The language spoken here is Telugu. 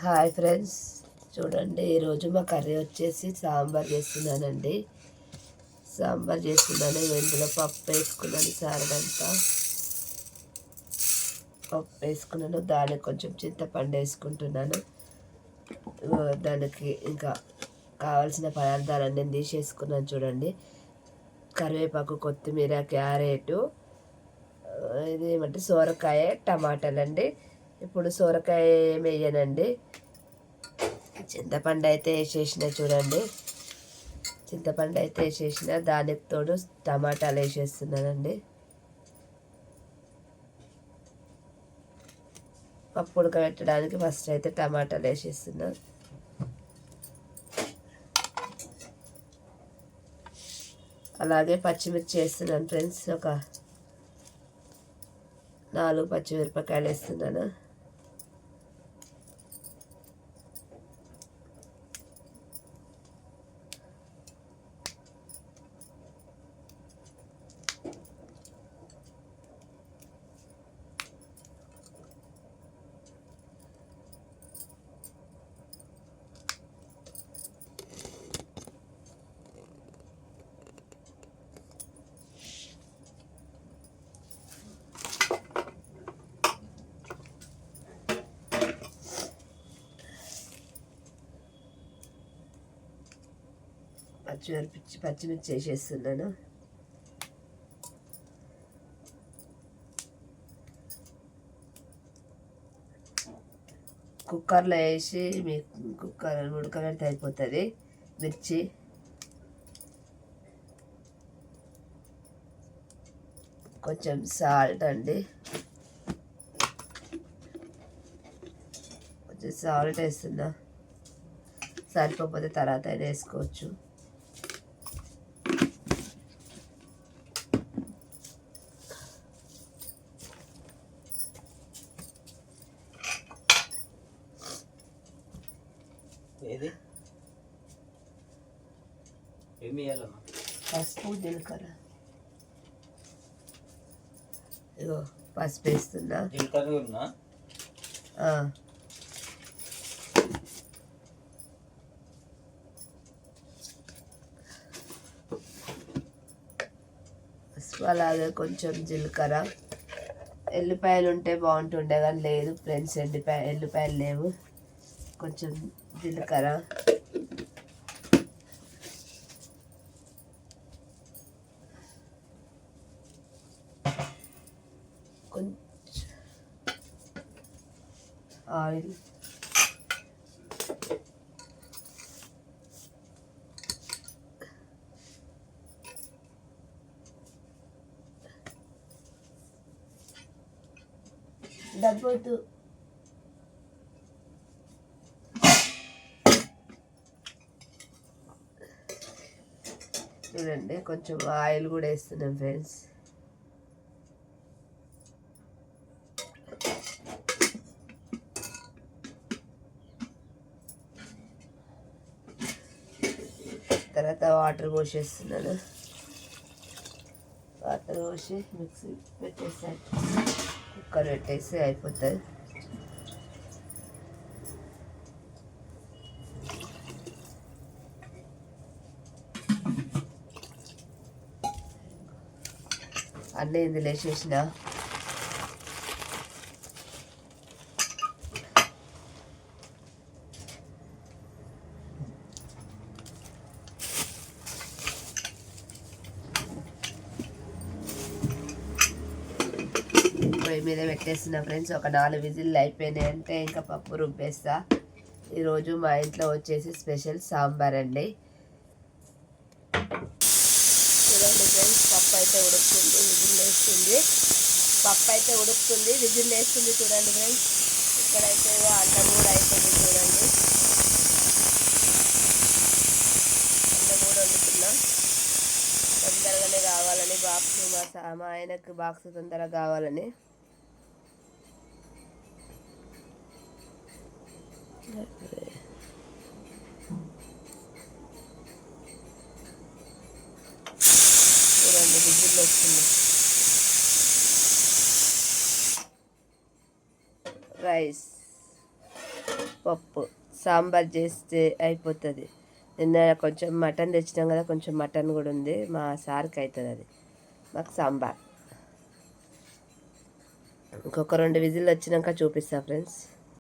Hi friends. చూడండి ఈరోజు మా కర్రీ వచ్చేసి సాంబార్ చేస్తున్నానండి. సాంబార్ చేస్తున్నాను. ఇందులో పప్పు వేసుకున్నాను సారడంతా పప్పు వేసుకున్నాను దానికి కొంచెం చింతపండు వేసుకుంటున్నాను. దానికి ఇంకా కావాల్సిన పదార్థాలన్నీ తీసేసుకున్నాను చూడండి. కరివేపాకు కొత్తిమీర క్యారెట్ ఇది ఏమంటే సోరకాయ టమాటాలండి. ఇప్పుడు సోరకాయ వేయనండి చింతపండు అయితే వేసేసిన చూడండి. చింతపండు అయితే వేసేసిన దానికి తోడు టమాటాలు వేసేస్తున్నానండి. పప్పు ఉడకబెట్టడానికి ఫస్ట్ అయితే టమాటాలు వేసేస్తున్నా. అలాగే పచ్చిమిర్చి వేస్తున్నాను ఫ్రెండ్స్ ఒక నాలుగు పచ్చిమిరపకాయలు వేస్తున్నాను. పచ్చిమిరపిచ్చి పచ్చిమిర్చి వేసేస్తున్నాను. కుక్కర్లో వేసి మీ కుక్కర్ ఉడకబెడితే అయిపోతుంది మిర్చి. కొంచెం సాల్ట్ అండి. కొంచెం సాల్ట్ వేస్తున్నా. సరిపోతే తర్వాత అయినా వేసుకోవచ్చు. ఏది? ఏమి వేయాలమ్మా పసుపు జీలకర్ర. ఇగో పసుపు వేస్తున్నా. జీలకర్ర ఉన్నా అలాగే కొంచెం జీలకర్ర. ఎల్లిపాయలు ఉంటే బాగుంటుండే కానీ లేదు ఫ్రెండ్స్ ఎల్లిపాయ ఎల్లిపాయలు లేవు. కొంచెం జీలకర్ర కొంచెం ఆయిల్ డబ్బొద్దు చూడండి కొంచెం ఆయిల్ కూడా వేస్తున్నాం ఫ్రెండ్స్. తర్వాత వాటర్ పోసేస్తున్నాను. వాటర్ పోసి మిక్సీ పెట్టేసాను. కుక్కర్ పెట్టేసి అయిపోతుంది. అన్నీ ఇందులో వేసేసిన పొయ్యి మీద పెట్టేసిన ఫ్రెండ్స్ ఒక నాలుగు విజిల్లు అయిపోయినాయి అంటే ఇంకా పప్పు రుబ్బేస్తా. ఈరోజు మా ఇంట్లో వచ్చేసి స్పెషల్ సాంబార్ అండి చూడండి ఫ్రెండ్స్ పప్పు అయితే ఉడుకుతుంది విజిల్ వేస్తుంది. పప్పు అయితే ఉడుకుతుంది విజిల్ వేస్తుంది చూడండి ఫ్రెండ్స్. ఇక్కడైతే అన్నం కూడా అయిపోయింది చూడండి. అన్నం కూడా వండుతున్నాం. తొందరగానే కావాలని బాక్స్ మా మా ఆయనకు బాక్స్ తొందరగా కావాలని. చూడండి విజిల్ వస్తుంది రైస్ పప్పు సాంబార్ చేస్తే అయిపోతుంది. నిన్న కొంచెం మటన్ తెచ్చినాం కదా కొంచెం మటన్ కూడా ఉంది. మా సార్కి అవుతుంది అది. మాకు సాంబార్. ఇంకొక రెండు విజిల్ వచ్చినాక చూపిస్తా ఫ్రెండ్స్.